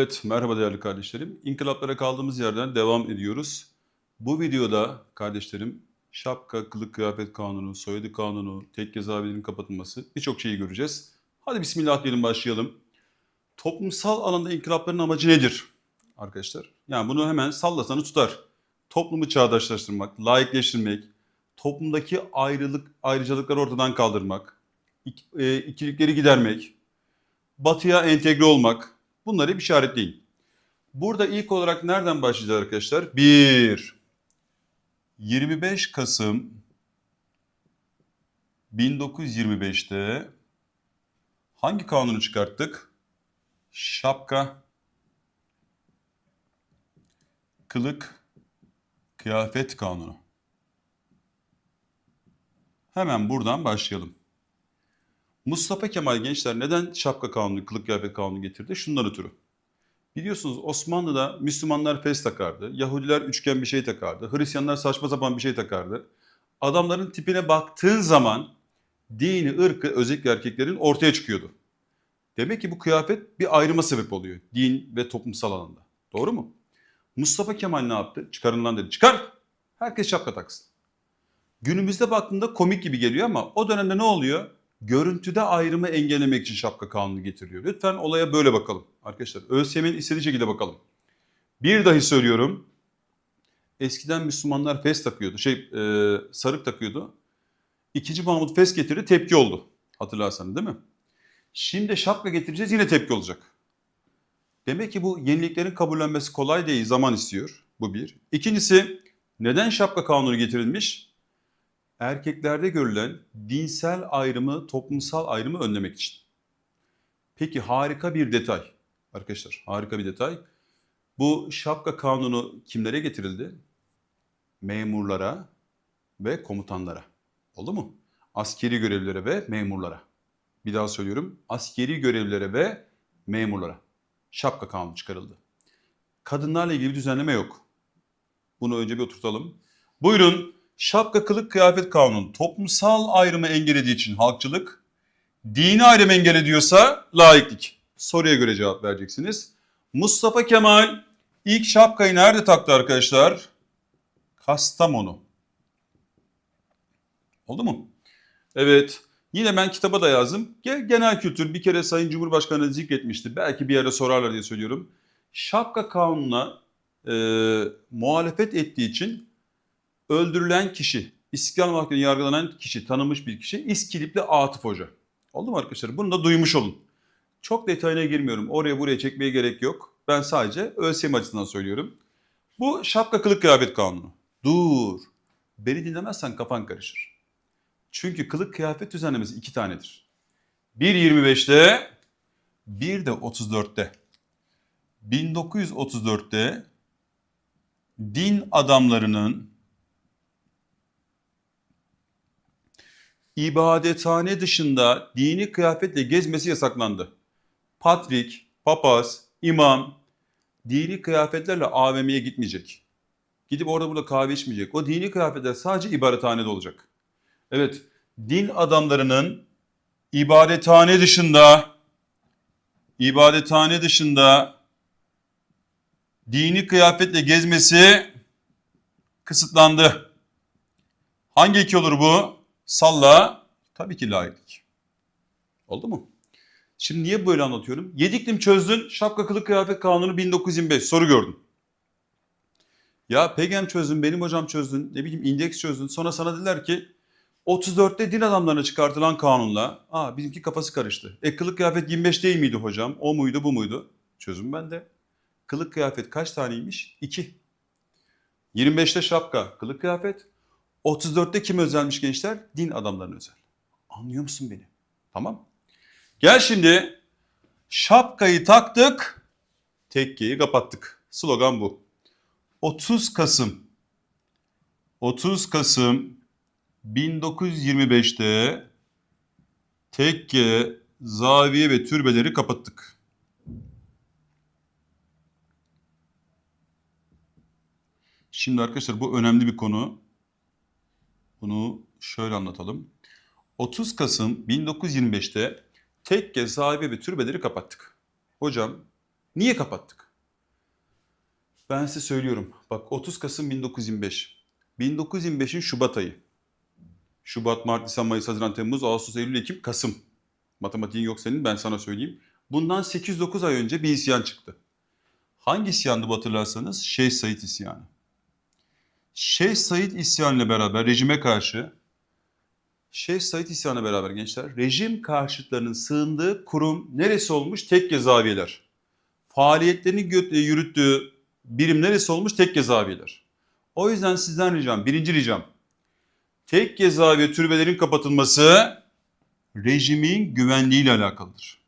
Evet, merhaba değerli kardeşlerim. İnkılaplara kaldığımız yerden devam ediyoruz. Bu videoda kardeşlerim şapka, kılık kıyafet kanunu, soyadı kanunu, tek cezaevlerinin kapatılması birçok şeyi göreceğiz. Hadi bismillah diyelim başlayalım. Toplumsal alanda inkılapların amacı nedir arkadaşlar? Yani bunu hemen sallasanı tutar. Toplumu çağdaşlaştırmak, layıkleştirmek, toplumdaki ayrılık, ayrıcalıkları ortadan kaldırmak, e, ikilikleri gidermek, batıya entegre olmak, Bunları bir işaretleyin. Burada ilk olarak nereden başlayacağız arkadaşlar? 1. 25 Kasım 1925'te hangi kanunu çıkarttık? Şapka, kılık, kıyafet kanunu. Hemen buradan başlayalım. Mustafa Kemal gençler neden şapka kanunu, kılık kıyafet kanunu getirdi? Şundan ötürü. Biliyorsunuz Osmanlı'da Müslümanlar fes takardı, Yahudiler üçgen bir şey takardı, Hristiyanlar saçma sapan bir şey takardı. Adamların tipine baktığın zaman dini, ırkı özellikle erkeklerin ortaya çıkıyordu. Demek ki bu kıyafet bir ayrıma sebep oluyor din ve toplumsal alanda. Doğru mu? Mustafa Kemal ne yaptı? Çıkarın lan dedi. Çıkar! Herkes şapka taksın. Günümüzde baktığında komik gibi geliyor ama o dönemde ne oluyor? Görüntüde ayrımı engellemek için şapka kanunu getiriliyor. Lütfen olaya böyle bakalım arkadaşlar. ÖSYM'nin istediği şekilde bakalım. Bir dahi söylüyorum. Eskiden Müslümanlar fes takıyordu. Şey e, sarık takıyordu. İkinci Mahmut fes getirdi tepki oldu. Hatırlarsanız değil mi? Şimdi şapka getireceğiz yine tepki olacak. Demek ki bu yeniliklerin kabullenmesi kolay değil, zaman istiyor. Bu bir. İkincisi neden şapka kanunu getirilmiş? Erkeklerde görülen dinsel ayrımı, toplumsal ayrımı önlemek için. Peki harika bir detay. Arkadaşlar harika bir detay. Bu şapka kanunu kimlere getirildi? Memurlara ve komutanlara. Oldu mu? Askeri görevlilere ve memurlara. Bir daha söylüyorum. Askeri görevlilere ve memurlara. Şapka kanunu çıkarıldı. Kadınlarla ilgili bir düzenleme yok. Bunu önce bir oturtalım. Buyurun şapka kılık kıyafet kanunu toplumsal ayrımı engellediği için halkçılık, dini ayrımı engellediyorsa laiklik. Soruya göre cevap vereceksiniz. Mustafa Kemal ilk şapkayı nerede taktı arkadaşlar? Kastamonu. Oldu mu? Evet. Yine ben kitaba da yazdım. Genel kültür bir kere Sayın Cumhurbaşkanı zikretmişti. Belki bir ara sorarlar diye söylüyorum. Şapka kanununa e, muhalefet ettiği için öldürülen kişi, İstiklal Mahkemesi'nde yargılanan kişi, tanınmış bir kişi İskilipli Atıf Hoca. Oldu mu arkadaşlar? Bunu da duymuş olun. Çok detayına girmiyorum. Oraya buraya çekmeye gerek yok. Ben sadece ÖSYM açısından söylüyorum. Bu şapka kılık kıyafet kanunu. Dur. Beni dinlemezsen kafan karışır. Çünkü kılık kıyafet düzenlemesi iki tanedir. Bir 25'te, bir de 34'te. 1934'te din adamlarının ibadethane dışında dini kıyafetle gezmesi yasaklandı. Patrik, papaz, imam dini kıyafetlerle AVM'ye gitmeyecek. Gidip orada burada kahve içmeyecek. O dini kıyafetler sadece ibadethanede olacak. Evet, din adamlarının ibadethane dışında ibadethane dışında dini kıyafetle gezmesi kısıtlandı. Hangi iki olur bu? Salla tabii ki laiklik. Oldu mu? Şimdi niye böyle anlatıyorum? Yediklim çözdün şapka kılık kıyafet kanunu 1925 soru gördüm. Ya Pegem çözdün, benim hocam çözdün, ne bileyim indeks çözdün. Sonra sana dediler ki 34'te din adamlarına çıkartılan kanunla, aa bizimki kafası karıştı. E kılık kıyafet 25 değil miydi hocam? O muydu bu muydu? Çözüm bende. Kılık kıyafet kaç taneymiş? 2. 25'te şapka, kılık kıyafet. 34'te kim özelmiş gençler? Din adamlarına özel. Anlıyor musun beni? Tamam. Gel şimdi şapkayı taktık, tekkeyi kapattık. Slogan bu. 30 Kasım 30 Kasım 1925'te tekke, zaviye ve türbeleri kapattık. Şimdi arkadaşlar bu önemli bir konu. Bunu şöyle anlatalım. 30 Kasım 1925'te tekke, sahibi ve türbeleri kapattık. Hocam Niye kapattık? Ben size söylüyorum. Bak 30 Kasım 1925. 1925'in Şubat ayı. Şubat, Mart, Nisan, Mayıs, Haziran, Temmuz, Ağustos, Eylül, Ekim, Kasım. Matematiğin yok senin ben sana söyleyeyim. Bundan 8-9 ay önce bir isyan çıktı. Hangi isyandı bu hatırlarsanız? Şeyh Said isyanı. Şeyh Said isyanıyla beraber rejime karşı Şeyh Said isyanı beraber gençler rejim karşıtlarının sığındığı kurum neresi olmuş? Tekke zaviyeler. Faaliyetlerini gö- yürüttüğü birim neresi olmuş? Tekke zaviyeler. O yüzden sizden ricam, birinci ricam tekke zaviye türbelerin kapatılması rejimin güvenliğiyle alakalıdır.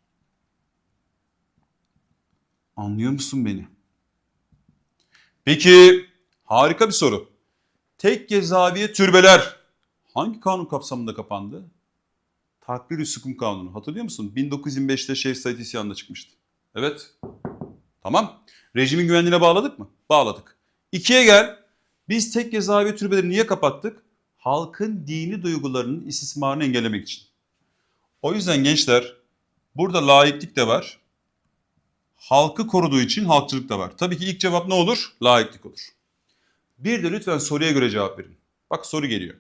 Anlıyor musun beni? Peki harika bir soru. Tekke zaviye türbeler hangi kanun kapsamında kapandı? Takdir-i Sükun Kanunu. Hatırlıyor musun? 1925'te Şeyh Said isyanında çıkmıştı. Evet. Tamam. Rejimin güvenliğine bağladık mı? Bağladık. İkiye gel. Biz tekke zaviye türbeleri niye kapattık? Halkın dini duygularının istismarını engellemek için. O yüzden gençler burada laiklik de var. Halkı koruduğu için halkçılık da var. Tabii ki ilk cevap ne olur? Laiklik olur. Bir de lütfen soruya göre cevap verin. Bak soru geliyor.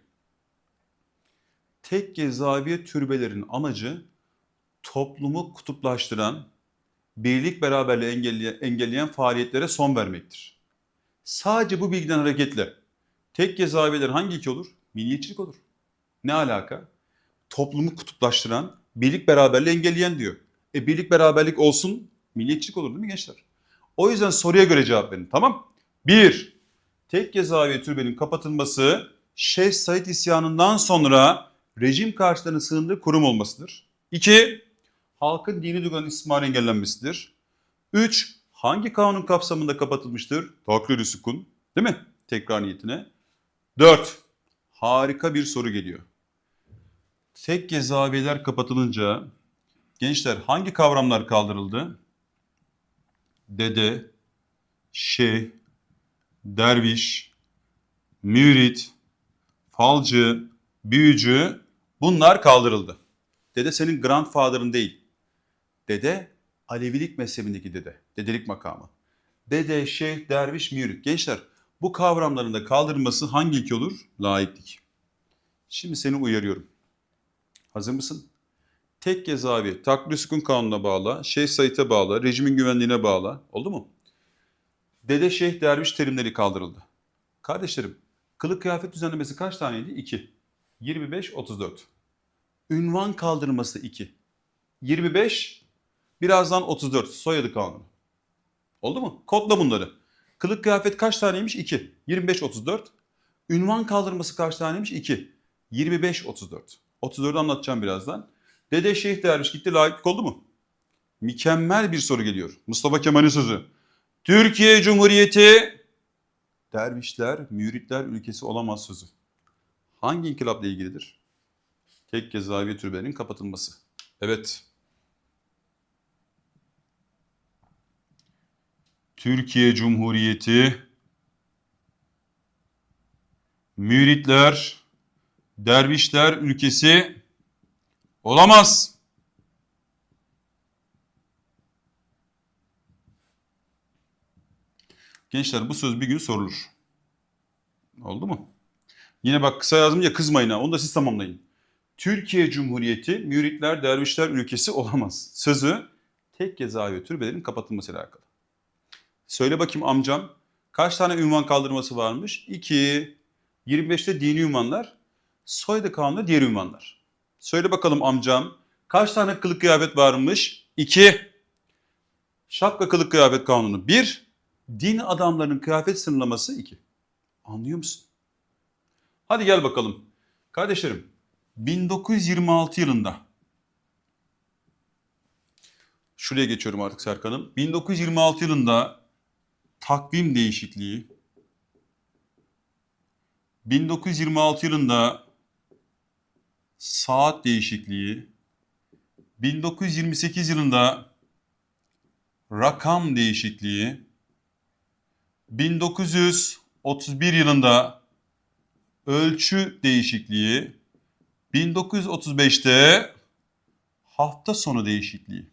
Tekke zaviye türbelerin amacı toplumu kutuplaştıran, birlik beraberliği engelleyen, engelleyen faaliyetlere son vermektir. Sadece bu bilgiden hareketle tekke zaviyeler hangi ilke olur? Milliyetçilik olur. Ne alaka? Toplumu kutuplaştıran, birlik beraberliği engelleyen diyor. E birlik beraberlik olsun, milliyetçilik olur değil mi gençler? O yüzden soruya göre cevap verin tamam? Bir, tekke zaviye türbenin kapatılması Şeyh Said isyanından sonra rejim karşılarına sığındığı kurum olmasıdır. İki, halkın dini duyguların istismarı engellenmesidir. Üç, hangi kanun kapsamında kapatılmıştır? Takrir-i sükun, değil mi? Tekrar niyetine. Dört, harika bir soru geliyor. Tekke zaviyeler kapatılınca gençler hangi kavramlar kaldırıldı? Dede, şeyh, derviş, mürit, falcı, büyücü bunlar kaldırıldı. Dede senin grandfather'ın değil. Dede Alevilik mezhebindeki dede. Dedelik makamı. Dede, şeyh, derviş, mürit. Gençler bu kavramların da kaldırılması hangi ilke olur? Laiklik. Şimdi seni uyarıyorum. Hazır mısın? Tekke zavi, takdir sükun kanununa bağlı, Şeyh Said'e bağlı, rejimin güvenliğine bağlı. Oldu mu? Dede, şeyh, derviş terimleri kaldırıldı. Kardeşlerim, kılık kıyafet düzenlemesi kaç taneydi? 2. 25, 34. Ünvan kaldırması 2. 25, birazdan 34. Soyadı kanunu. Oldu mu? Kodla bunları. Kılık kıyafet kaç taneymiş? 2. 25, 34. Ünvan kaldırması kaç taneymiş? 2. 25, 34. 34'ü anlatacağım birazdan. Dede Şeyh Derviş gitti layıklık oldu mu? Mükemmel bir soru geliyor. Mustafa Kemal'in sözü. Türkiye Cumhuriyeti dervişler, müritler ülkesi olamaz sözü. Hangi inkılapla ilgilidir? Tekke Zaviye Türbenin kapatılması. Evet. Türkiye Cumhuriyeti müritler, dervişler ülkesi olamaz. Gençler bu söz bir gün sorulur. Oldu mu? Yine bak kısa yazdım ya kızmayın ha. Onu da siz tamamlayın. Türkiye Cumhuriyeti müritler, dervişler ülkesi olamaz. Sözü tekke zaviye türbelerin kapatılmasıyla alakalı. Söyle bakayım amcam kaç tane ünvan kaldırması varmış? 2. 25'te dini ünvanlar. Soyadı kanunda diğer ünvanlar. Söyle bakalım amcam kaç tane kılık kıyafet varmış? 2. Şapka kılık kıyafet kanunu 1. Din adamlarının kıyafet sınırlaması 2. Anlıyor musun? Hadi gel bakalım. Kardeşlerim 1926 yılında şuraya geçiyorum artık Serkan'ım. 1926 yılında takvim değişikliği 1926 yılında saat değişikliği 1928 yılında rakam değişikliği 1931 yılında ölçü değişikliği 1935'te hafta sonu değişikliği.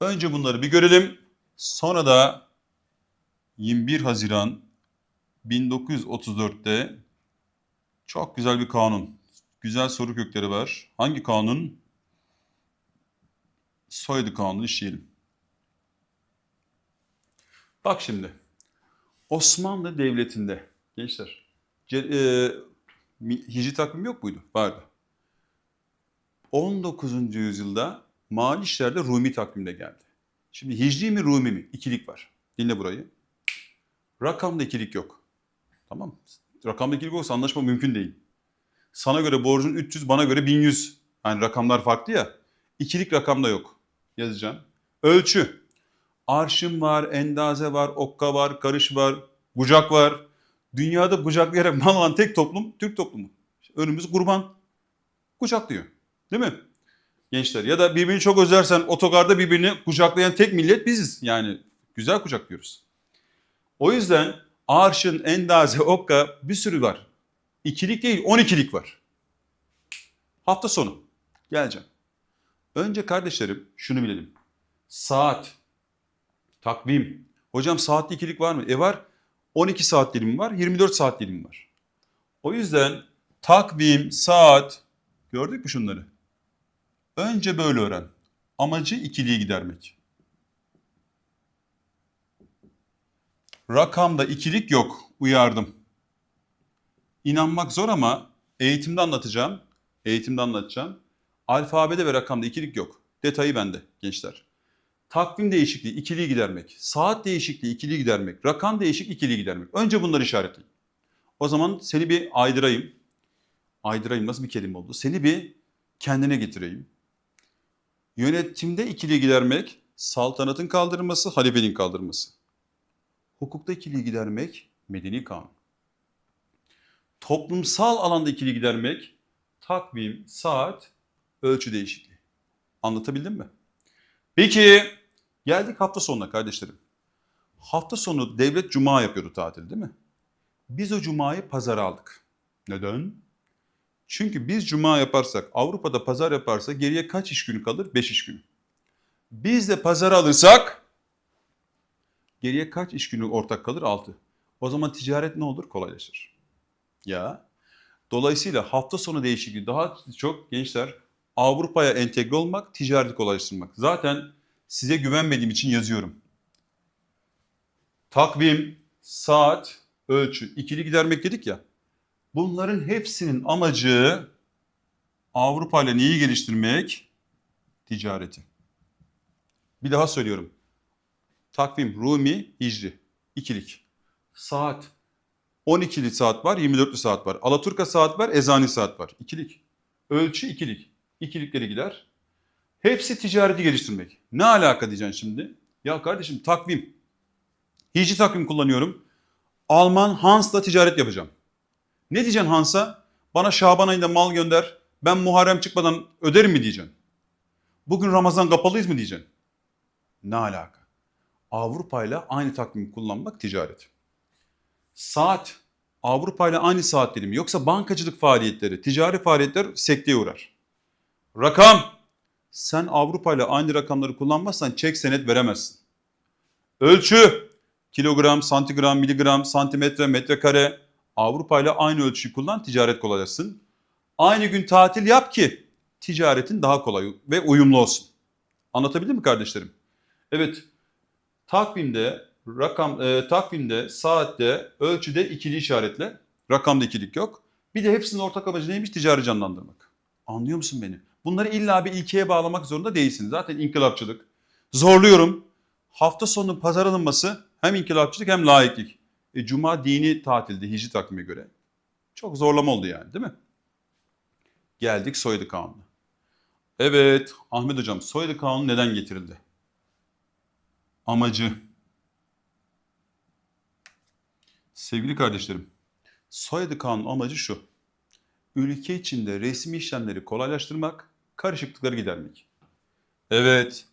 Önce bunları bir görelim. Sonra da 21 Haziran 1934'te çok güzel bir kanun. Güzel soru kökleri var. Hangi kanun? Soyadı kanunu işleyelim. Bak şimdi. Osmanlı Devleti'nde gençler e, hicri takvim yok muydu? Vardı. 19. yüzyılda mali işlerde Rumi takvimde geldi. Şimdi hicri mi Rumi mi? İkilik var. Dinle burayı. Rakamda ikilik yok. Tamam? Rakamda ikilik olsa anlaşma mümkün değil. Sana göre borcun 300, bana göre 1100. Yani rakamlar farklı ya. İkilik rakamda yok. Yazacağım. Ölçü. Arşın var, endaze var, okka var, karış var, bucak var. Dünyada bucaklayarak mal alan tek toplum Türk toplumu. Önümüz kurban. Kucaklıyor. Değil mi? Gençler ya da birbirini çok özlersen otogarda birbirini kucaklayan tek millet biziz. Yani güzel kucaklıyoruz. O yüzden arşın, endaze, okka bir sürü var. İkilik değil, on ikilik var. Hafta sonu geleceğim. Önce kardeşlerim şunu bilelim. Saat, takvim. Hocam saatli ikilik var mı? E var. 12 saat dilimi var, 24 saat dilimi var. O yüzden takvim, saat, gördük mü şunları? Önce böyle öğren. Amacı ikiliği gidermek. Rakamda ikilik yok, uyardım. İnanmak zor ama eğitimde anlatacağım. Eğitimde anlatacağım. Alfabede ve rakamda ikilik yok. Detayı bende gençler. Takvim değişikliği, ikiliği gidermek. Saat değişikliği, ikiliği gidermek. Rakam değişik, ikiliği gidermek. Önce bunları işaretleyin. O zaman seni bir aydırayım. Aydırayım nasıl bir kelime oldu? Seni bir kendine getireyim. Yönetimde ikiliği gidermek, saltanatın kaldırılması, halifenin kaldırılması. Hukukta ikiliği gidermek, medeni kanun. Toplumsal alanda ikiliği gidermek, takvim, saat, ölçü değişikliği. Anlatabildim mi? Peki geldik hafta sonuna kardeşlerim. Hafta sonu devlet cuma yapıyordu tatil değil mi? Biz o cumayı pazara aldık. Neden? Çünkü biz cuma yaparsak, Avrupa'da pazar yaparsa geriye kaç iş günü kalır? 5 iş günü. Biz de pazar alırsak geriye kaç iş günü ortak kalır? 6. O zaman ticaret ne olur? Kolaylaşır. Ya. Dolayısıyla hafta sonu değişikliği daha çok gençler Avrupa'ya entegre olmak, ticareti kolaylaştırmak. Zaten size güvenmediğim için yazıyorum. Takvim, saat, ölçü, ikili gidermek dedik ya. Bunların hepsinin amacı Avrupa ile neyi geliştirmek? Ticareti. Bir daha söylüyorum. Takvim, Rumi, Hicri. ikilik. Saat. 12'li saat var, 24'lü saat var. Alaturka saat var, Ezani saat var. İkilik. Ölçü ikilik. İkilikleri gider. Hepsi ticareti geliştirmek. Ne alaka diyeceksin şimdi? Ya kardeşim takvim. Hicri takvim kullanıyorum. Alman Hans'la ticaret yapacağım. Ne diyeceksin Hans'a? Bana Şaban ayında mal gönder. Ben Muharrem çıkmadan öderim mi diyeceksin? Bugün Ramazan kapalıyız mı diyeceksin? Ne alaka? Avrupa ile aynı takvimi kullanmak ticaret. Saat Avrupa ile aynı saat dilimi. Yoksa bankacılık faaliyetleri, ticari faaliyetler sekteye uğrar. Rakam. Sen Avrupa ile aynı rakamları kullanmazsan çek senet veremezsin. Ölçü. Kilogram, santigram, miligram, santimetre, metrekare. Avrupa ile aynı ölçüyü kullan, ticaret kolaylaşsın. Aynı gün tatil yap ki ticaretin daha kolay ve uyumlu olsun. Anlatabildim mi kardeşlerim? Evet. Takvimde, rakam, e, takvimde, saatte, ölçüde ikili işaretle. Rakamda ikilik yok. Bir de hepsinin ortak amacı neymiş? Ticari canlandırmak. Anlıyor musun beni? Bunları illa bir ilkeye bağlamak zorunda değilsin. Zaten inkılapçılık. Zorluyorum. Hafta sonu pazar alınması hem inkılapçılık hem laiklik. E, Cuma dini tatildi hicri takvime göre. Çok zorlama oldu yani değil mi? Geldik soyadı kanunu. Evet Ahmet hocam soyadı kanunu neden getirildi? Amacı. Sevgili kardeşlerim, soyadı kanunu amacı şu. Ülke içinde resmi işlemleri kolaylaştırmak, karışıklıkları gidermek. Evet,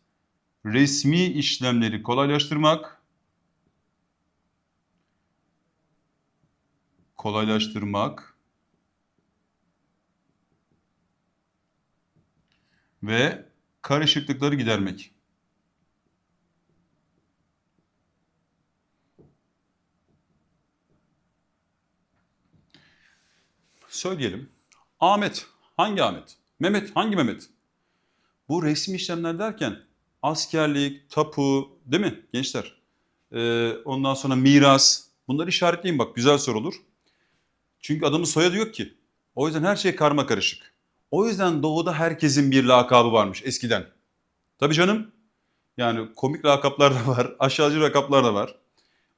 resmi işlemleri kolaylaştırmak, kolaylaştırmak ve karışıklıkları gidermek. Söyleyelim. Ahmet. Hangi Ahmet? Mehmet. Hangi Mehmet? Bu resmi işlemler derken askerlik, tapu değil mi gençler? Ee, ondan sonra miras. Bunları işaretleyin bak güzel soru olur. Çünkü adamın soyadı yok ki. O yüzden her şey karma karışık. O yüzden doğuda herkesin bir lakabı varmış eskiden. Tabii canım. Yani komik lakaplar da var, aşağıcı lakaplar da var.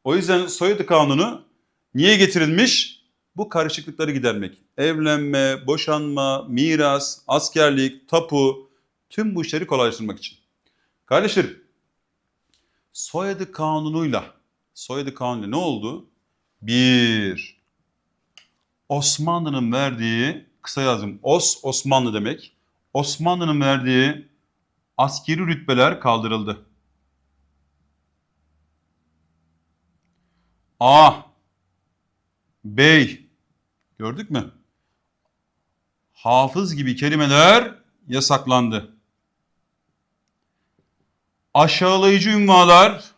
O yüzden soyadı kanunu niye getirilmiş? Bu karışıklıkları gidermek. Evlenme, boşanma, miras, askerlik, tapu tüm bu işleri kolaylaştırmak için. Kardeşlerim, soyadı kanunuyla, soyadı kanunuyla ne oldu? Bir, Osmanlı'nın verdiği, kısa yazdım, Os, Osmanlı demek. Osmanlı'nın verdiği askeri rütbeler kaldırıldı. A. Bey. Gördük mü? Hafız gibi kelimeler yasaklandı. Aşağılayıcı ünvanlar,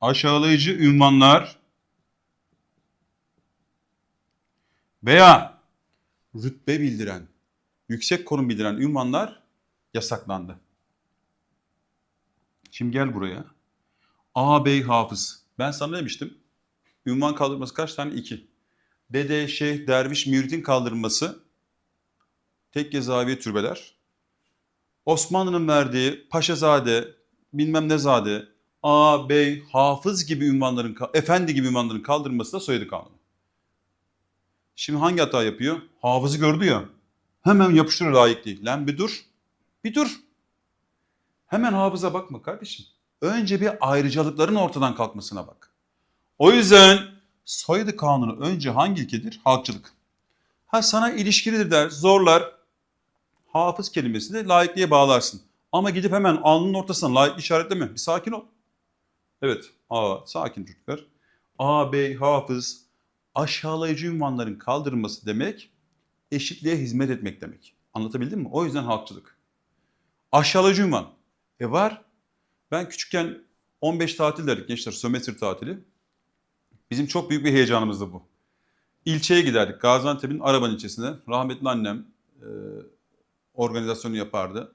aşağılayıcı ünvanlar veya rütbe bildiren, yüksek konum bildiren ünvanlar yasaklandı. Şimdi gel buraya. Ağabey hafız. Ben sana demiştim. Ünvan kaldırması kaç tane? İki. Dede, şeyh, derviş, müritin kaldırılması. Tekke zaviye türbeler. Osmanlı'nın verdiği paşazade, bilmem ne zade, ağabey, hafız gibi ünvanların, efendi gibi ünvanların kaldırılması da soyadı kanunu. Şimdi hangi hata yapıyor? Hafızı gördü ya. Hemen yapıştırır layık değil. Lan bir dur. Bir dur. Hemen hafıza bakma kardeşim. Önce bir ayrıcalıkların ortadan kalkmasına bak. O yüzden soyadı kanunu önce hangi ilkedir? Halkçılık. Ha sana ilişkilidir der, zorlar. Hafız kelimesi de layıklığa bağlarsın. Ama gidip hemen alnının ortasına layık işaretleme. Bir sakin ol. Evet, A, sakin çocuklar. A, bey, hafız, aşağılayıcı ünvanların kaldırılması demek, eşitliğe hizmet etmek demek. Anlatabildim mi? O yüzden halkçılık. Aşağılayıcı ünvan. E var. Ben küçükken 15 tatil derdik gençler, sömestr tatili. Bizim çok büyük bir heyecanımızdı bu. İlçeye giderdik. Gaziantep'in Araban ilçesine. Rahmetli annem e, organizasyonu yapardı.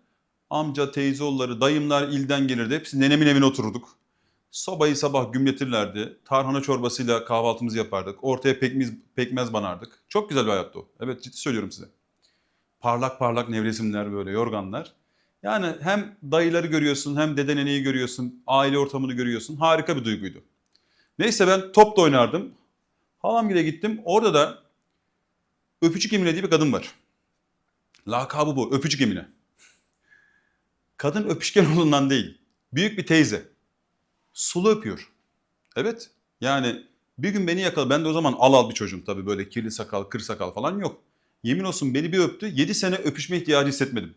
Amca, teyzeoğulları, dayımlar ilden gelirdi. Hepsi nenemin evine otururduk. Sobayı sabah gümletirlerdi. Tarhana çorbasıyla kahvaltımızı yapardık. Ortaya pekmez, pekmez banardık. Çok güzel bir hayattı o. Evet ciddi söylüyorum size. Parlak parlak nevresimler böyle, yorganlar. Yani hem dayıları görüyorsun hem dede neneyi görüyorsun. Aile ortamını görüyorsun. Harika bir duyguydu. Neyse ben top da oynardım. Halamgile gittim. Orada da Öpücük Emine diye bir kadın var. Lakabı bu. Öpücük Emine. Kadın öpüşken olduğundan değil. Büyük bir teyze. Sulu öpüyor. Evet. Yani bir gün beni yakaladı. Ben de o zaman al al bir çocuğum tabii böyle kirli sakal, kır sakal falan yok. Yemin olsun beni bir öptü. 7 sene öpüşme ihtiyacı hissetmedim.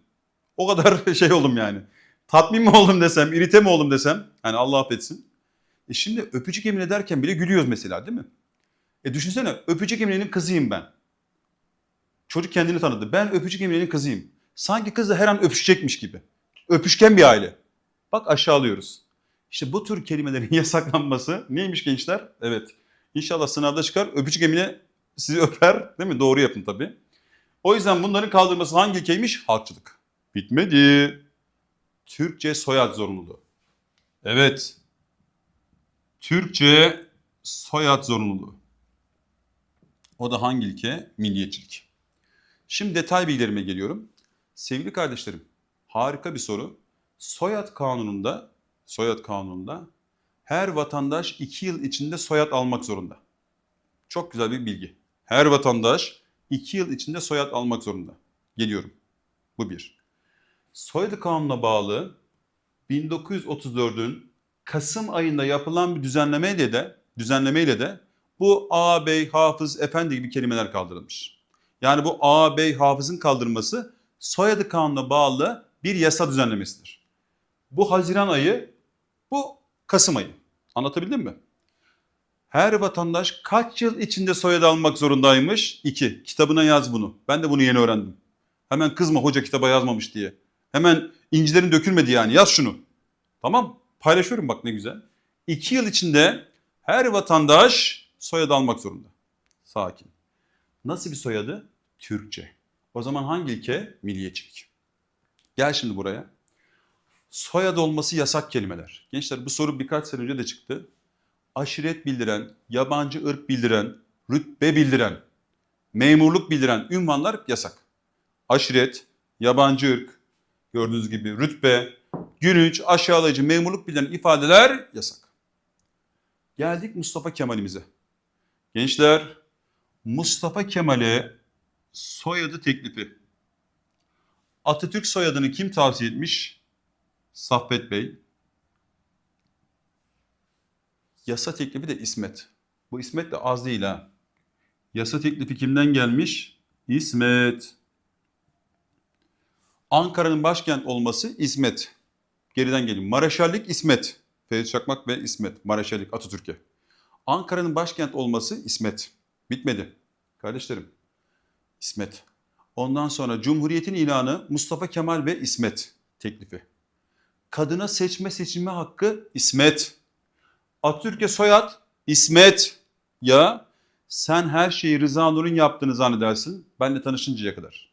O kadar şey oldum yani. Tatmin mi oldum desem, irite mi oldum desem. Yani Allah affetsin. E şimdi öpücük Emine derken bile gülüyoruz mesela değil mi? E düşünsene öpücük Emine'nin kızıyım ben. Çocuk kendini tanıdı. Ben öpücük Emine'nin kızıyım. Sanki kız da her an öpüşecekmiş gibi. Öpüşken bir aile. Bak aşağılıyoruz. İşte bu tür kelimelerin yasaklanması neymiş gençler? Evet. İnşallah sınavda çıkar. Öpücük Emine sizi öper. Değil mi? Doğru yapın tabii. O yüzden bunların kaldırılması hangi ilkeymiş? Halkçılık. Bitmedi. Türkçe soyad zorunluluğu. Evet. Türkçe soyad zorunluluğu. O da hangi ilke? Milliyetçilik. Şimdi detay bilgilerime geliyorum. Sevgili kardeşlerim, harika bir soru. Soyad kanununda, soyad kanununda her vatandaş 2 yıl içinde soyad almak zorunda. Çok güzel bir bilgi. Her vatandaş 2 yıl içinde soyad almak zorunda. Geliyorum. Bu bir. Soyadı kanununa bağlı 1934'ün Kasım ayında yapılan bir düzenlemeyle de düzenlemeyle de bu ağabey, hafız, efendi gibi kelimeler kaldırılmış. Yani bu ağabey, hafızın kaldırılması soyadı kanununa bağlı bir yasa düzenlemesidir. Bu Haziran ayı, bu Kasım ayı. Anlatabildim mi? Her vatandaş kaç yıl içinde soyadı almak zorundaymış? İki. Kitabına yaz bunu. Ben de bunu yeni öğrendim. Hemen kızma hoca kitaba yazmamış diye. Hemen incilerin dökülmedi yani. Yaz şunu. Tamam. Paylaşıyorum bak ne güzel. İki yıl içinde her vatandaş soyadı almak zorunda. Sakin. Nasıl bir soyadı? Türkçe. O zaman hangi ilke? Milliyetçilik. Gel şimdi buraya. Soyadı olması yasak kelimeler. Gençler bu soru birkaç sene önce de çıktı. Aşiret bildiren, yabancı ırk bildiren, rütbe bildiren, memurluk bildiren ünvanlar yasak. Aşiret, yabancı ırk, gördüğünüz gibi rütbe, günüç, aşağılayıcı, memurluk bildiren ifadeler yasak. Geldik Mustafa Kemal'imize. Gençler, Mustafa Kemal'e soyadı teklifi. Atatürk soyadını kim tavsiye etmiş? Saffet Bey. Yasa teklifi de İsmet. Bu İsmet de az değil ha. Yasa teklifi kimden gelmiş? İsmet. Ankara'nın başkent olması İsmet. Geriden gelin. Maraşallik İsmet. Ferit Çakmak ve İsmet. Maraşallik Atatürk'e. Ankara'nın başkent olması İsmet. Bitmedi. Kardeşlerim. İsmet. Ondan sonra Cumhuriyet'in ilanı Mustafa Kemal ve İsmet teklifi. Kadına seçme seçilme hakkı İsmet. Atatürk'e soyad İsmet. Ya sen her şeyi Rıza Nur'un yaptığını zannedersin. Benle tanışıncaya kadar.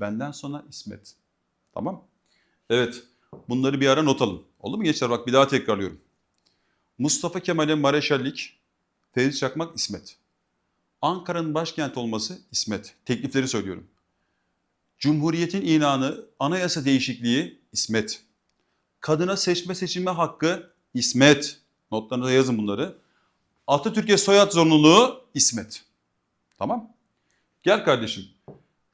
Benden sonra İsmet. Tamam. Evet. Bunları bir ara not alın. Oldu mu gençler? Bak bir daha tekrarlıyorum. Mustafa Kemal'e Mareşallik, Ferit Çakmak İsmet. Ankara'nın başkent olması İsmet. Teklifleri söylüyorum. Cumhuriyetin ilanı, anayasa değişikliği İsmet. Kadına seçme seçilme hakkı İsmet. Notlarınıza yazın bunları. Atatürk'e soyad zorunluluğu İsmet. Tamam. Gel kardeşim.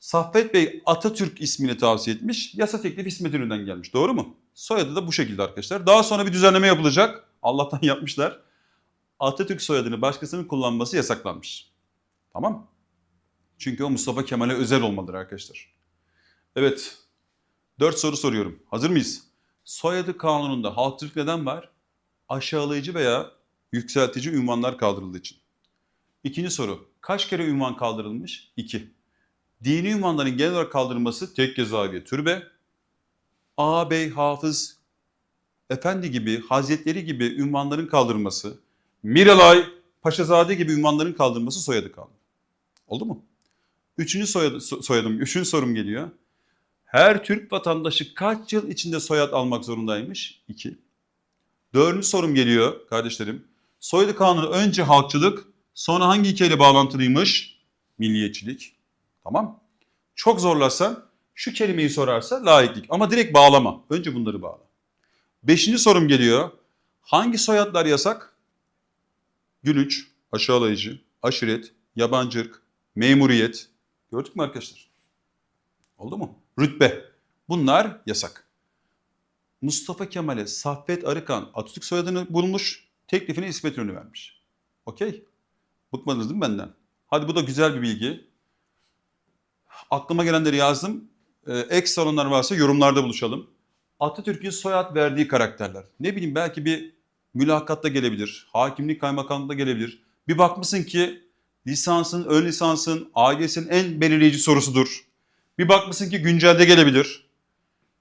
Saffet Bey Atatürk ismini tavsiye etmiş. Yasa teklifi İsmet Ünlü'den gelmiş. Doğru mu? Soyadı da bu şekilde arkadaşlar. Daha sonra bir düzenleme yapılacak. Allah'tan yapmışlar. Atatürk soyadını başkasının kullanması yasaklanmış. Tamam. Çünkü o Mustafa Kemal'e özel olmalıdır arkadaşlar. Evet. Dört soru soruyorum. Hazır mıyız? Soyadı kanununda halkçılık neden var? Aşağılayıcı veya yükseltici ünvanlar kaldırıldığı için. İkinci soru. Kaç kere ünvan kaldırılmış? İki. Dini ünvanların genel olarak kaldırılması tek cezaevi türbe. Ağabey, hafız, efendi gibi, hazretleri gibi ünvanların kaldırılması. Miralay, paşazade gibi ünvanların kaldırılması soyadı kaldı. Oldu mu? Üçüncü soyadı, so- soyadım, üçüncü sorum geliyor. Her Türk vatandaşı kaç yıl içinde soyad almak zorundaymış? İki. Dördüncü sorum geliyor kardeşlerim. Soyadı kanunu önce halkçılık, sonra hangi ilkeyle bağlantılıymış? Milliyetçilik. Tamam. Çok zorlarsan şu kelimeyi sorarsa laiklik ama direkt bağlama. Önce bunları bağla. Beşinci sorum geliyor. Hangi soyadlar yasak? Gülünç, aşağılayıcı, aşiret, yabancı ırk, memuriyet. Gördük mü arkadaşlar? Oldu mu? Rütbe. Bunlar yasak. Mustafa Kemal'e Saffet Arıkan Atatürk soyadını bulmuş. Teklifini İsmet İnönü vermiş. Okey. Bıkmadınız değil mi benden? Hadi bu da güzel bir bilgi. Aklıma gelenleri yazdım. Ee, ek sorunlar varsa yorumlarda buluşalım. Atatürk'ün soyad verdiği karakterler. Ne bileyim belki bir mülakatta gelebilir. Hakimlik kaymakamlıkta gelebilir. Bir bakmışsın ki lisansın, ön lisansın, ailesinin en belirleyici sorusudur. Bir bakmışsın ki güncelde gelebilir.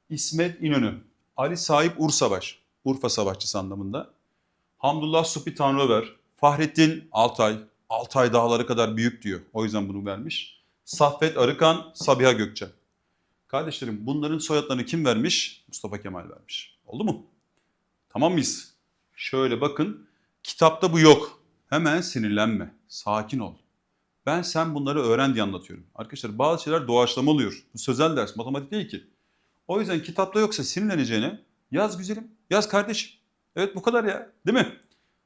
İsmet İnönü, Ali Sahip Ursavaş, Urfa Savaşçısı anlamında. Hamdullah Supi Tanrıver, Fahrettin Altay, Altay dağları kadar büyük diyor. O yüzden bunu vermiş. Saffet Arıkan, Sabiha Gökçen. Kardeşlerim bunların soyadlarını kim vermiş? Mustafa Kemal vermiş. Oldu mu? Tamam mıyız? Şöyle bakın. Kitapta bu yok. Hemen sinirlenme. Sakin ol. Ben sen bunları öğren diye anlatıyorum. Arkadaşlar bazı şeyler doğaçlama oluyor. Bu sözel ders, matematik değil ki. O yüzden kitapta yoksa sinirleneceğine yaz güzelim, yaz kardeşim. Evet bu kadar ya. Değil mi?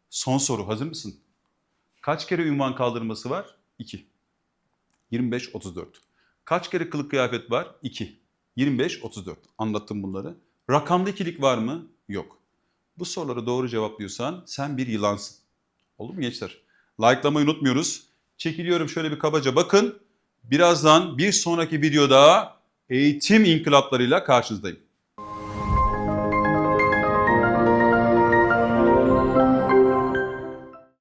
Son soru hazır mısın? Kaç kere ünvan kaldırması var? 2. 25-34. Kaç kere kılık kıyafet var? 2. 25-34. Anlattım bunları. Rakamda ikilik var mı? Yok. Bu soruları doğru cevaplıyorsan sen bir yılansın. Oldu mu gençler? Like'lamayı unutmuyoruz. Çekiliyorum şöyle bir kabaca bakın. Birazdan bir sonraki videoda eğitim inkılaplarıyla karşınızdayım.